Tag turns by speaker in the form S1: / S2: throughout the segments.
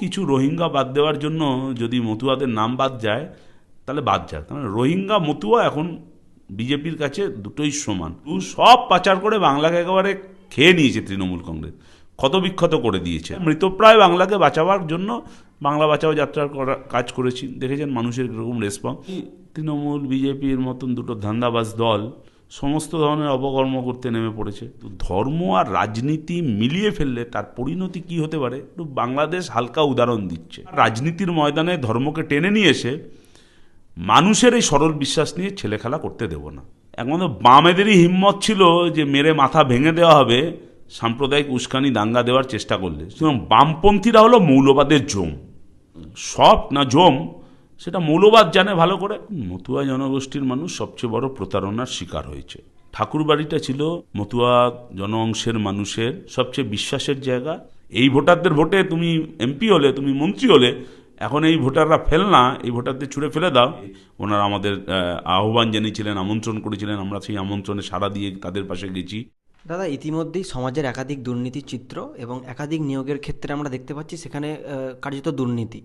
S1: কিছু রোহিঙ্গা বাদ দেওয়ার জন্য যদি মতুয়াদের নাম বাদ যায়, তাহলে বাদ যাক তার মানে রোহিঙ্গা, মতুয়া এখন বিজেপির কাছে দুটোই সমান। সব পাচার করে বাংলাকে একেবারে খেয়ে নিয়েছে তৃণমূল কংগ্রেস। ক্ষতবিক্ষত করে দিয়েছে। মৃতপ্রায় বাংলাকে বাঁচাবার জন্য বাংলা বাঁচাও যাত্রার করা কাজ করেছি। দেখেছেন মানুষের কীরকম রেসপন্স তৃণমূল, বিজেপির মতন দুটো ধান্দাবাজ দল সমস্ত ধরনের অপকর্ম করতে নেমে পড়েছে। তো ধর্ম আর রাজনীতি মিলিয়ে ফেললে তার পরিণতি কি হতে পারে? একটু বাংলাদেশ হালকা উদাহরণ দিচ্ছে। রাজনীতির ময়দানে ধর্মকে টেনে নিয়ে এসে মানুষের এই সরল বিশ্বাস নিয়ে ছেলে খেলা করতে দেব না। একমাত্র বামেদেরই হিম্মত ছিল যে মেরে মাথা ভেঙে দেওয়া হবে, সাম্প্রদায়িক উস্কানি দাঙ্গা দেওয়ার চেষ্টা করলে। সুতরাং বামপন্থীরা হলো মৌলবাদের জম। সব না জম সেটা মৌলবাদ জানে ভালো করে। মতুয়া জনগোষ্ঠীর মানুষ সবচেয়ে বড় প্রতারণার শিকার হয়েছে। ঠাকুর বাড়িটা ছিল মতুয়া জন অংশের মানুষের সবচেয়ে বিশ্বাসের জায়গা। এই ভোটারদের ভোটে তুমি এমপি হলে, তুমি মন্ত্রী হলে, এখন এই ভোটাররা ফেল না, এই ভোটারদের ছুড়ে ফেলে দাও। ওনারা আমাদের আহ্বান জানিয়েছিলেন, আমন্ত্রণ করেছিলেন, আমরা সেই আমন্ত্রণে সাড়া দিয়ে তাদের পাশে গেছি।
S2: দাদা, ইতিমধ্যেই সমাজের একাধিক দুর্নীতির চিত্র এবং একাধিক নিয়োগের ক্ষেত্রে আমরা দেখতে পাচ্ছি সেখানে কার্যত দুর্নীতি।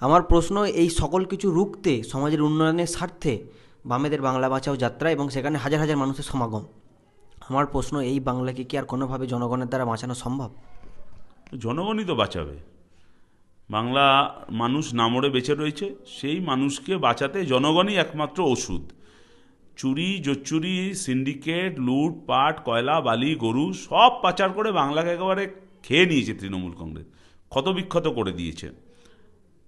S2: আমার প্রশ্ন, এই সকল কিছু রুখতে, সমাজের উন্নয়নের স্বার্থে বামেদের বাংলা বাঁচাও যাত্রা এবং সেখানে হাজার হাজার মানুষের সমাগম। আমার প্রশ্ন, এই বাংলাকে কি আর কোনোভাবে জনগণের দ্বারা বাঁচানো সম্ভব?
S1: জনগণই তো বাঁচাবে। বাংলা মানুষ নামড়ে বেঁচে রয়েছে, সেই মানুষকে বাঁচাতে জনগণই একমাত্র ওষুধ। চুরি, জোচ্চুরি, সিন্ডিকেট, লুট, পাট, কয়লা, বালি, গরু সব পাচার করে বাংলাকে একেবারে খেয়ে নিয়েছে তৃণমূল কংগ্রেস। ক্ষতবিক্ষত করে দিয়েছে।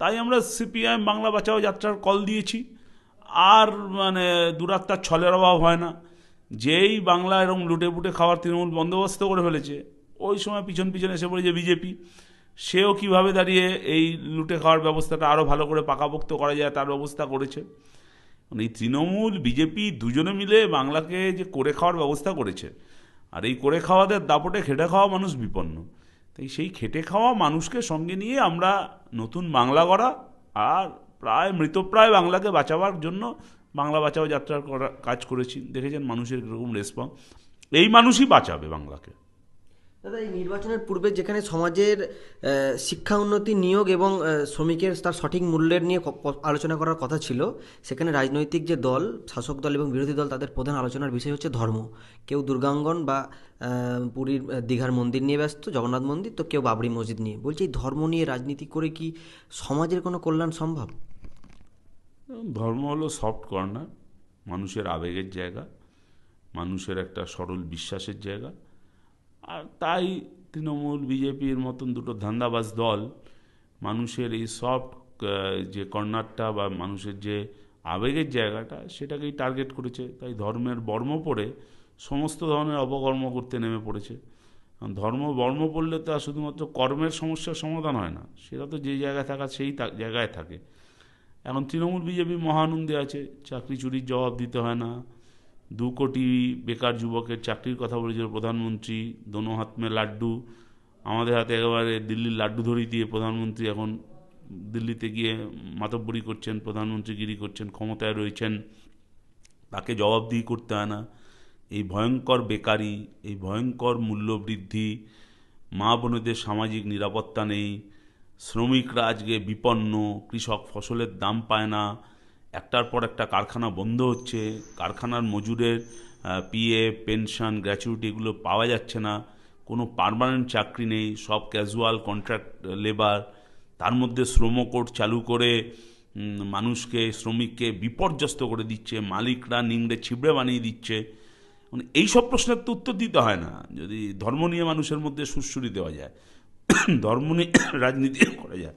S1: তাই আমরা সিপিআইএম বাংলা বাঁচাও যাত্রার কল দিয়েছি। আর মানে দুরাত্মার ছলের অভাব হয় না। যেই বাংলা এরকম লুটে পুটে খাওয়ার তৃণমূল বন্দোবস্ত করে ফেলেছে, ওই সময় পিছন পিছন এসে পড়েছে বিজেপি। সেও কীভাবে দাঁড়িয়ে এই লুটে খাওয়ার ব্যবস্থাটা আরও ভালো করে পাকাপোক্ত করা যায় তার ব্যবস্থা করেছে? মানে এই তৃণমূল, বিজেপি দুজনে মিলে বাংলাকে যে করে খাওয়ার ব্যবস্থা করেছে, আর এই করে খাওয়াদের দাপটে খেটে খাওয়া মানুষ বিপন্ন। তাই সেই খেটে খাওয়া মানুষকে সঙ্গে নিয়ে আমরা নতুন বাংলা গড়া আর প্রায় মৃতপ্রায় বাংলাকে বাঁচাবার জন্য বাংলা বাঁচাও যাত্রার করা কাজ করেছি। দেখেছেন মানুষের কীরকম রেসপন্স এই মানুষই বাঁচাবে বাংলাকে।
S2: দাদা, এই নির্বাচনের পূর্বে যেখানে সমাজের শিক্ষা উন্নতি নিয়োগ এবং শ্রমিকের তার সঠিক মূল্যের নিয়ে আলোচনা করার কথা ছিল, সেখানে রাজনৈতিক যে দল, শাসক দল এবং বিরোধী দল তাদের প্রধান আলোচনার বিষয় হচ্ছে ধর্ম। কেউ দুর্গাঙ্গন বা পুরীর দীঘার মন্দির নিয়ে ব্যস্ত, জগন্নাথ মন্দির, তো কেউ বাবরি মসজিদ নিয়ে। বলছে, এই ধর্ম নিয়ে রাজনীতি করে কি সমাজের কোনো কল্যাণ সম্ভব?
S1: ধর্ম হলো সফট কর্নার মানুষের আবেগের জায়গা, মানুষের একটা সরল বিশ্বাসের জায়গা। আর তাই তৃণমূল, বিজেপির মতন দুটো ধান্দাবাজ দল মানুষের এই সফট যে কর্নারটা বা মানুষের যে আবেগের জায়গাটা সেটাকেই টার্গেট করেছে। তাই ধর্মের বর্ম পড়ে সমস্ত ধরনের অপকর্ম করতে নেমে পড়েছে। ধর্ম বর্ম পড়লে তা শুধুমাত্র কর্মের সমস্যার সমাধান হয় না, সেটা তো যে জায়গায় থাকা সেই জায়গায় থাকে। এখন তৃণমূল, বিজেপি মহানন্দে আছে, চাকরি চুরির জবাব দিতে হয় না। দু কোটি বেকার যুবকের চাকরির কথা বলেছিল প্রধানমন্ত্রী, দোনো হাত মে লাড্ডু। আমাদের হাতে একেবারে দিল্লির লাড্ডু ধরিয়ে দিয়ে প্রধানমন্ত্রী এখন দিল্লিতে গিয়ে মাতব্বরি করছেন, প্রধানমন্ত্রীগিরি করছেন, ক্ষমতায় রয়েছেন। তাকে জবাবদিহি করতে হয় না। এই ভয়ঙ্কর বেকারি, এই ভয়ঙ্কর মূল্যবৃদ্ধি, মা বোনেদের সামাজিক নিরাপত্তা নেই, শ্রমিকরা আজকে বিপন্ন, কৃষক ফসলের দাম পায় না একটার পর একটা কারখানা বন্ধ হচ্ছে, কারখানার মজুরের পিএ পেনশন গ্র্যাচুইটি এগুলো পাওয়া যাচ্ছে না, কোনো পার্মানেন্ট চাকরি নেই, সব ক্যাজুয়াল কন্ট্রাক্ট লেবার তার মধ্যে শ্রম কোড চালু করে মানুষকে, শ্রমিককে বিপর্যস্ত করে দিচ্ছে, মালিকরা নিংড়ে ছিবড়ে বানিয়ে দিচ্ছে। মানে এইসব প্রশ্নের তো উত্তর দিতে হয় না, যদি ধর্ম নিয়ে মানুষের মধ্যে সুরসুরি দেওয়া যায়, ধর্ম নিয়ে রাজনীতি করা যায়।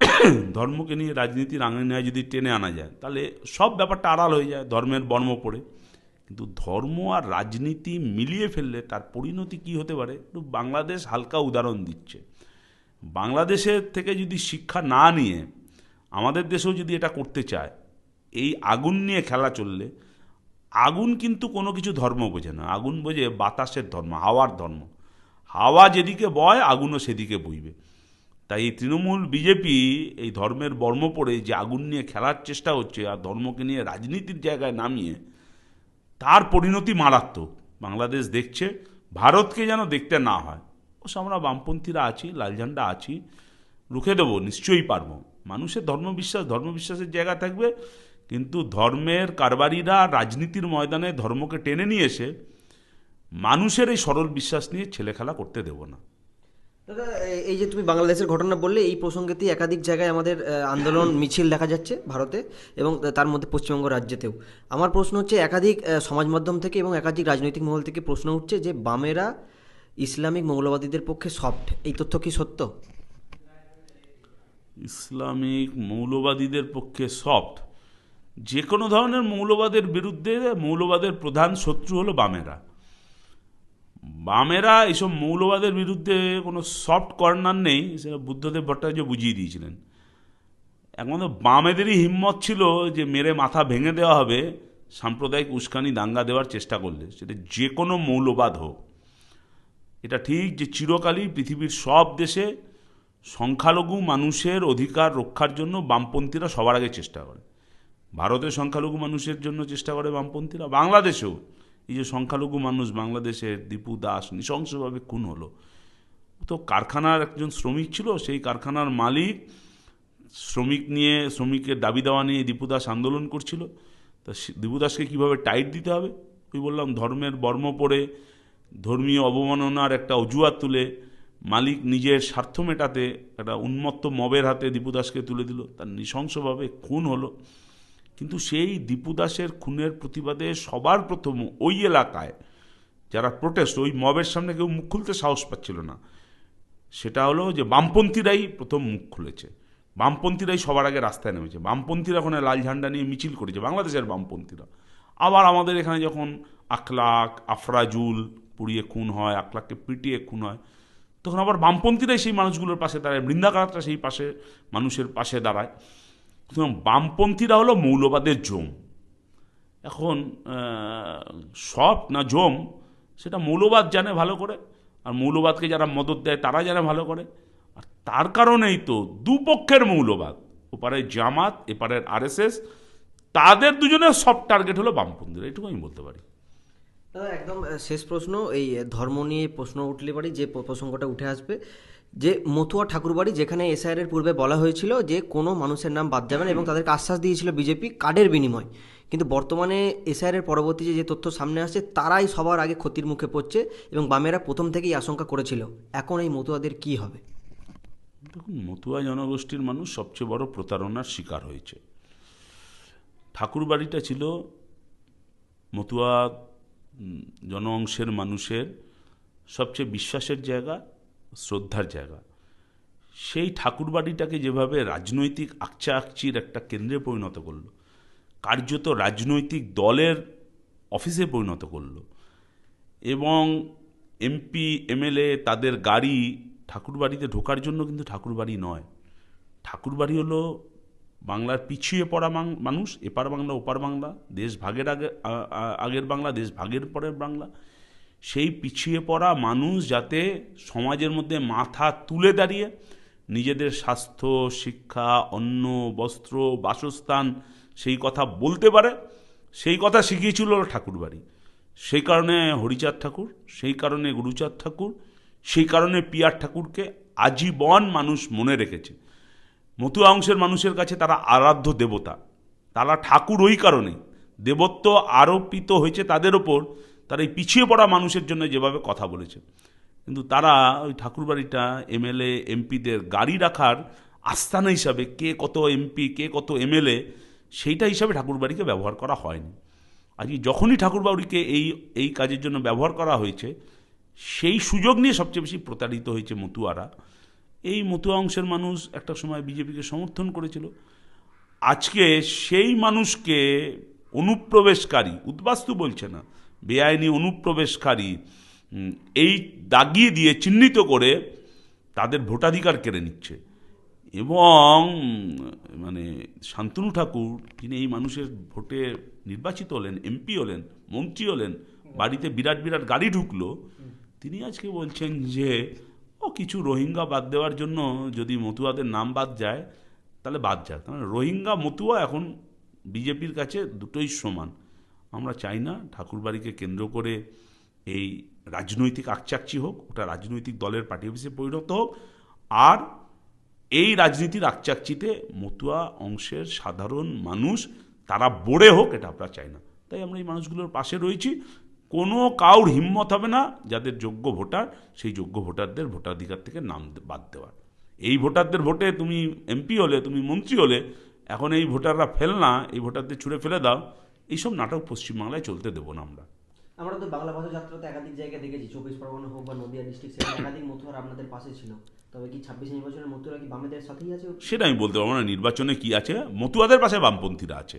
S1: ধর্মকে নিয়ে রাজনীতির আঙিনায় যদি টেনে আনা যায়, তাহলে সব ব্যাপারটা আড়াল হয়ে যায় ধর্মের বর্ম পড়ে কিন্তু ধর্ম আর রাজনীতি মিলিয়ে ফেললে তার পরিণতি কি হতে পারে? একটু বাংলাদেশ হালকা উদাহরণ দিচ্ছে। বাংলাদেশের থেকে যদি শিক্ষা না নিয়ে আমাদের দেশেও যদি এটা করতে চায়, এই আগুন নিয়ে খেলা চললে আগুন কিন্তু কোনো কিছু ধর্ম বোঝে না। আগুন বোঝে বাতাসের ধর্ম, হাওয়ার ধর্ম। হাওয়া যেদিকে বয়, আগুনও সেদিকে বইবে। তাই এই তৃণমূল বিজেপি এই ধর্মের বর্ম পড়ে যে আগুন নিয়ে খেলার চেষ্টা হচ্ছে আর ধর্মকে নিয়ে রাজনীতির জায়গায় নামিয়ে তার পরিণতি মারাত্মক। বাংলাদেশ দেখছে, ভারতকে যেন দেখতে না হয়। অবশ্য আমরা বামপন্থীরা আছি, লাল ঝান্ডা আছি, রুখে দেবো, নিশ্চয়ই পারব। মানুষের ধর্মবিশ্বাস, ধর্মবিশ্বাসের জায়গা থাকবে, কিন্তু ধর্মের কারবারিরা রাজনীতির ময়দানে ধর্মকে টেনে নিয়ে এসে মানুষের এই সরল বিশ্বাস নিয়ে ছেলে খেলা করতে দেব না।
S2: দাদা এই যে তুমি বাংলাদেশের ঘটনা বললে এই প্রসঙ্গেতেই একাধিক জায়গায় আমাদের আন্দোলন মিছিল দেখা যাচ্ছে ভারতে এবং তার মধ্যে পশ্চিমবঙ্গ রাজ্যেতেও। আমার প্রশ্ন হচ্ছে একাধিক সমাজ মাধ্যম থেকে এবং একাধিক রাজনৈতিক মহল থেকে প্রশ্ন উঠছে যে বামেরা ইসলামিক মৌলবাদীদের পক্ষে সফট। এই তথ্য কি সত্য?
S1: ইসলামিক মৌলবাদীদের পক্ষে সফট? যে কোনো ধরনের মৌলবাদের বিরুদ্ধে মৌলবাদের প্রধান শত্রু হলো বামেরা। বামেরা এইসব মৌলবাদের বিরুদ্ধে কোনো সফট কর্নার নেই, সেটা বুদ্ধদেব ভট্টাচার্য বুঝিয়ে দিয়েছিলেন। একমাত্র বামেদেরই হিম্মত ছিল যে মেরে মাথা ভেঙে দেওয়া হবে, সাম্প্রদায়িক উস্কানি দাঙ্গা দেওয়ার চেষ্টা করলে, সেটা যে কোনো মৌলবাদ হোক। এটা ঠিক যে চিরকালই পৃথিবীর সব দেশে সংখ্যালঘু মানুষের অধিকার রক্ষার জন্য বামপন্থীরা সবার আগে চেষ্টা করে। ভারতের সংখ্যালঘু মানুষের জন্য চেষ্টা করে বামপন্থীরা, বাংলাদেশেও। এই যে সংখ্যালঘু মানুষ বাংলাদেশের দীপু দাস, নৃশংসভাবে খুন হলো। তো কারখানার একজন শ্রমিক ছিল, সেই কারখানার মালিক শ্রমিক নিয়ে, শ্রমিকের দাবি দেওয়া নিয়ে দীপু দাস আন্দোলন করছিল। তা দীপু দাসকে কীভাবে টাইট দিতে হবে? ওই বললাম, ধর্মের বর্ম পরে ধর্মীয় অবমাননার একটা অজুহাত তুলে মালিক নিজের স্বার্থ মেটাতে একটা উন্মত্ত মবের হাতে দীপু দাসকে তুলে দিল। তার নৃশংসভাবে খুন হলো। কিন্তু সেই দীপু দাসের খুনের প্রতিবাদে সবার প্রথম ওই এলাকায় যারা প্রোটেস্ট ওই মবের সামনে কেউ মুখ খুলতে সাহস পাচ্ছিল না। সেটা হলো যে বামপন্থীরাই প্রথম মুখ খুলেছে। বামপন্থীরাই সবার আগে রাস্তায় নেমেছে। বামপন্থীরা ওখানে লাল ঝান্ডা নিয়ে মিছিল করেছে, বাংলাদেশের বামপন্থীরা। আবার আমাদের এখানে যখন আখলাক, আফরাজুল পুড়িয়ে খুন হয়, আখলাককে পিটিয়ে খুন হয়, তখন আবার বামপন্থীরাই সেই মানুষগুলোর পাশে দাঁড়ায় বৃন্দাকারটা সেই পাশে, মানুষের পাশে দাঁড়ায়। বামপন্থীরা হলো মৌলবাদের জম। এখন সব না জম, সেটা মৌলবাদ জানে ভালো করে, আর মৌলবাদকে যারা মদত দেয় তারা জানে ভালো করে। আর তার কারণেই তো দুপক্ষের মৌলবাদ, ওপারের জামাত, এপারের আরএসএস, তাদের দুজনের সব টার্গেট হলো বামপন্থীরা এটুকু আমি বলতে পারি।
S2: একদম শেষ প্রশ্ন, এই ধর্ম নিয়ে প্রশ্ন উঠলে পারি, যে প্রসঙ্গটা উঠে আসবে। যে মতুয়া ঠাকুরবাড়ি যেখানে এসআইআর এর পূর্বে বলা হয়েছিল যে কোনো মানুষের নাম বাদ যাবে না এবং তাদেরকে আশ্বাস দিয়েছিল বিজেপি কার্ডের বিনিময়। কিন্তু বর্তমানে এসআইআর এর পরবর্তী যে তথ্য সামনে আসছে, তারাই সবার আগে ক্ষতির মুখে পড়ছে এবং বামেরা প্রথম থেকেই আশঙ্কা করেছিল, এখন এই মতুয়াদের কি হবে?
S1: দেখুন, মতুয়া জনগোষ্ঠীর মানুষ সবচেয়ে বড় প্রতারণার শিকার হয়েছে। ঠাকুরবাড়িটা ছিল মতুয়া জনঅংশের মানুষের সবচেয়ে বিশ্বাসের জায়গা শ্রদ্ধার জায়গা। সেই ঠাকুরবাড়িটাকে যেভাবে রাজনৈতিক আকচা আকচির একটা কেন্দ্রে পরিণত করল, কার্যত রাজনৈতিক দলের অফিসে পরিণত করল এবং এমপি, এমএলএ তাদের গাড়ি ঠাকুরবাড়িতে ঢোকার জন্য কিন্তু ঠাকুরবাড়ি নয়। ঠাকুরবাড়ি হলো বাংলার পিছিয়ে পড়া মানুষ, এপার বাংলা, ওপার বাংলা, দেশ ভাগের আগে আগের বাংলা, দেশ ভাগের পরের বাংলা। সেই পিছিয়ে পড়া মানুষ যাতে সমাজের মধ্যে মাথা তুলে দাঁড়িয়ে নিজেদের স্বাস্থ্য, শিক্ষা, অন্ন, বস্ত্র, বাসস্থান সেই কথা বলতে পারে, সেই কথা শিখিয়েছিল ঠাকুরবাড়ি। সেই কারণে হরিচাঁদ ঠাকুর, সেই কারণে গুরুচাঁদ ঠাকুর, সেই কারণে পিয়ার ঠাকুরকে আজীবন মানুষ মনে রেখেছে। মতুয়া অংশের মানুষের কাছে তারা আরাধ্য দেবতা। তারা ঠাকুর ওই কারণে দেবত্ব আরোপিত হয়েছে তাদের ওপর। তারা এই পিছিয়ে পড়া মানুষের জন্য যেভাবে কথা বলেছে। কিন্তু তারা ওই ঠাকুরবাড়িটা এমএলএ, এমপিদের গাড়ি রাখার আস্থানা হিসাবে কে কত এমপি, কে কত এমএলএ, সেইটা হিসাবে ঠাকুরবাড়িকে ব্যবহার করা হয়নি। আজকে যখনই ঠাকুরবাড়িকে এই এই কাজের জন্য ব্যবহার করা হয়েছে, সেই সুযোগ নিয়ে সবচেয়ে বেশি প্রতারিত হয়েছে মতুয়ারা। এই মতুয়া অংশের মানুষ একটা সময় বিজেপিকে সমর্থন করেছিল। আজকে সেই মানুষকে অনুপ্রবেশকারী, উদ্বাস্তু বলছে না বেআইনি অনুপ্রবেশকারী এই দাগিয়ে দিয়ে চিহ্নিত করে তাদের ভোটাধিকার কেড়ে নিচ্ছে। এবং মানে শান্তনু ঠাকুর, তিনি এই মানুষের ভোটে নির্বাচিত হলেন, এমপি হলেন, মন্ত্রী হলেন, বাড়িতে বিরাট বিরাট গাড়ি ঢুকলো, তিনি আজকে বলছেন যে, ও, কিছু রোহিঙ্গা বাদ দেওয়ার জন্য যদি মতুয়াদের নাম বাদ যায়, তাহলে বাদ যায় তার মানে রোহিঙ্গা মতুয়া এখন বিজেপির কাছে দুটোই সমান। আমরা চাই না ঠাকুরবাড়িকে কেন্দ্র করে এই রাজনৈতিক আকচাকচি হোক, ওটা রাজনৈতিক দলের পার্টি অফিসে পরিণত হোক, আর এই রাজনীতির আকচাকচিতে মতুয়া অংশের সাধারণ মানুষ, তারা বড়ে হোক, এটা আমরা চাই না। তাই আমরা এই মানুষগুলোর পাশে রয়েছি। কোনো কাউর হিম্মত হবে না যাদের যোগ্য ভোটার, সেই যোগ্য ভোটারদের ভোটাধিকার থেকে নাম বাদ দেওয়ার। এই ভোটারদের ভোটে তুমি এমপি হলে, তুমি মন্ত্রী হলে, এখন এই ভোটাররা ফেল না, এই ভোটারদের ছুঁড়ে ফেলে দাও এইসব নাটক পশ্চিমবাংলায় চলতে দেবো না আমরা।
S2: আমরা তো বাংলা ভাষা যাত্রাতে একাধিক জায়গায় দেখেছি চব্বিশ পরগনা হোক বা নদিয়া ডিস্ট্রিক্ট একাধিক মতুয়ার আপনাদের পাশে ছিল। তবে কি ছাব্বিশ নির্বাচনের মতুয়ারা কি বামেদের সাথেই আছে?
S1: সেটা আমি বলতে পারব না নির্বাচনে কি আছে? মতুয়াদের পাশে বামপন্থীরা আছে।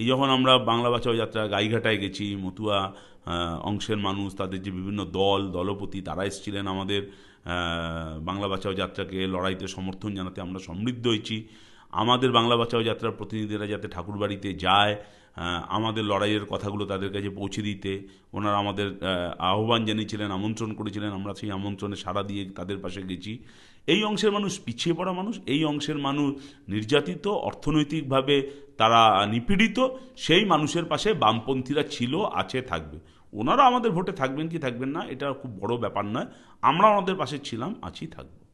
S1: এই যখন আমরা বাংলা বাঁচাও যাত্রা গাইঘাটায় গেছি মতুয়া অংশের মানুষ তাদের যে বিভিন্ন দল দলপতি তারা এসেছিলেন আমাদের বাংলা বাঁচাও যাত্রাকে লড়াইতে সমর্থন জানাতে আমরা সমৃদ্ধ হয়েছি। আমাদের বাংলা বাঁচাও যাত্রার প্রতিনিধিরা যাতে ঠাকুরবাড়িতে যায় আমাদের লড়াইয়ের কথাগুলো তাদের কাছে পৌঁছে দিতে। ওনারা আমাদের আহ্বান জানিয়েছিলেন, আমন্ত্রণ করেছিলেন, আমরা সেই আমন্ত্রণে সাড়া দিয়ে তাদের পাশে গেছি। এই অংশের মানুষ পিছিয়ে পড়া মানুষ, এই অংশের মানুষ নির্যাতিত, অর্থনৈতিকভাবে তারা নিপীড়িত, সেই মানুষের পাশে বামপন্থীরা ছিল, আছে, থাকবে। ওনারা আমাদের ভোটে থাকবেন কি থাকবেন না, এটা খুব বড় ব্যাপার নয়। আমরা ওনাদের পাশে ছিলাম, আছি, থাকব।